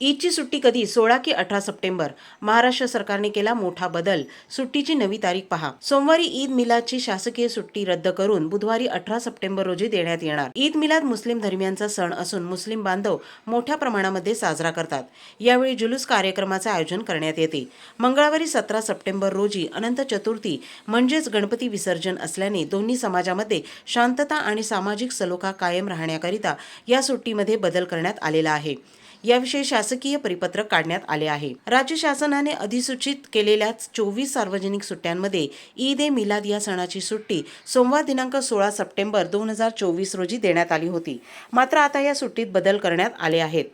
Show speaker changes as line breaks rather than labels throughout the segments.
ईदची सुट्टी कधी? सोळा की अठरा सप्टेंबर. महाराष्ट्र सरकारने केला मोठा बदल. सुट्टीची नवी तारीख पहा. सोमवारी ईद मिलादची शासकीय सुट्टी रद्द करून बुधवारी अठरा सप्टेंबर रोजी देण्यात येणार. ईद मिलाद मुस्लिम धर्मियांचा सण असून मुस्लिम बांधव मोठ्या प्रमाणामध्ये साजरा करतात. यावेळी जुलूस कार्यक्रमाचे आयोजन करण्यात येते. मंगळवारी सतरा सप्टेंबर रोजी अनंत चतुर्थी म्हणजेच गणपती विसर्जन असल्याने दोन्ही समाजामध्ये शांतता आणि सामाजिक सलोखा कायम राहण्याकरिता या सुट्टीमध्ये बदल करण्यात आलेला आहे. याविषयी शासकीय परिपत्रक काढण्यात आले आहे. राज्य शासनाने अधिसूचित केलेल्या चोवीस सार्वजनिक सुट्ट्यांमध्ये ईद ए मिलाद या सणाची सुट्टी सोमवार दिनांक सोळा सप्टेंबर दोन हजार चोवीस रोजी देण्यात आली होती. मात्र आता या सुट्टीत बदल करण्यात आले आहेत.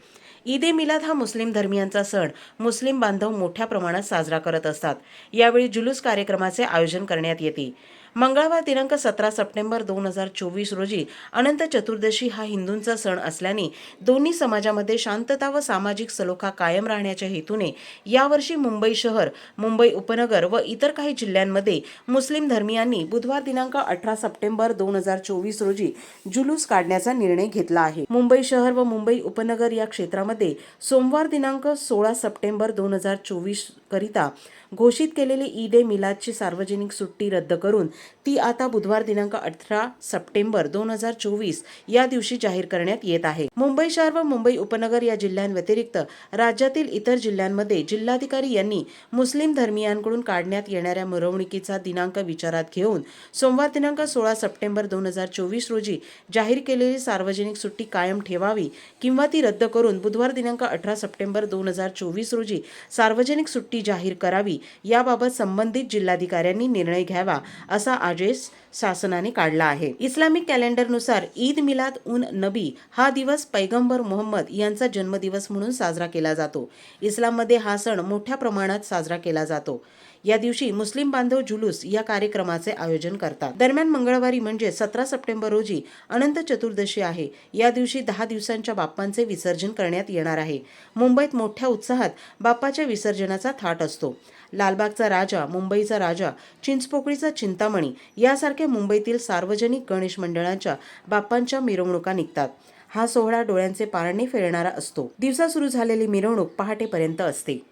ईद ए मिलाद हा मुस्लिम धर्मियांचा सण. मुस्लिम बांधव मोठ्या प्रमाणात साजरा करत असतात. यावेळी जुलूस कार्यक्रमाचे आयोजन करण्यात येते. मंगळवार दिनांक सतरा सप्टेंबर दोन हजार चोवीस रोजी अनंत चतुर्दशी हा हिंदूंचा सण असल्याने दोन्ही समाजामध्ये शांतता व सामाजिक सलोखा कायम राहण्याच्या हेतूने यावर्षी मुंबई शहर मुंबई उपनगर व इतर काही जिल्ह्यांमध्ये मुस्लिम धर्मियांनी बुधवार दिनांक अठरा सप्टेंबर दोन हजार चोवीस रोजी जुलूस काढण्याचा निर्णय घेतला आहे. मुंबई शहर व मुंबई उपनगर या क्षेत्रामध्ये सोमवार दिनांक सोळा सप्टेंबर दोन हजार चोवीस करिता घोषित केलेली ईद ए मिलादची सार्वजनिक सुट्टी रद्द करून ती आता बुधवार दिनांक अठरा सप्टेंबर दोन हजार चोवीस या दिवशी जाहीर करण्यात येत आहे. मुंबई शहर व मुंबई उपनगर या जिल्ह्यांव्यतिरिक्त राज्यातील इतर जिल्ह्यांमध्ये जिल्हाधिकारी यांनी मुस्लिम धर्मियांकडून काढण्यात येणाऱ्या मिरवणुकीचा दिनांक विचारात घेऊन सोमवार दिनांक सोळा सप्टेंबर दोन हजार चोवीस रोजी जाहीर केलेली सार्वजनिक सुट्टी कायम ठेवावी किंवा ती रद्द करून बुधवार दिनांक अठरा सप्टेंबर दोन हजार चोवीस रोजी सार्वजनिक सुट्टी जाहीर करावी याबाबत संबंधित जिल्हाधिकाऱ्यांनी निर्णय घ्यावा असा Address. शासनाने काढला आहे. इस्लामिक कॅलेंडरनुसार ईद मिलाद उन नबी हा दिवस पैगंबर मोहम्मद यांचा जन्मदिवस म्हणून साजरा केला जातो. इस्लाममध्ये हा सण मोठ्या प्रमाणात साजरा केला जातो. या दिवशी मुस्लिम बांधव जुलूस या कार्यक्रमाचे आयोजन करतात. दरम्यान मंगळवारी म्हणजे सतरा सप्टेंबर रोजी अनंत चतुर्दशी आहे. या दिवशी दहा दिवसांच्या बाप्पांचे विसर्जन करण्यात येणार आहे. मुंबईत मोठ्या उत्साहात बाप्पाच्या विसर्जनाचा थाट असतो. लालबागचा राजा मुंबईचा राजा चिंचपोकळीचा चिंतामणी यासारख्या मुंबईतील सार्वजनिक गणेश मंडळांच्या बाप्पांच्या मिरवणुका निघतात. हा सोहळा डोळ्यांचे पारणे फेरणारा असतो. दिवसा सुरू झालेली मिरवणूक पहाटेपर्यंत असते.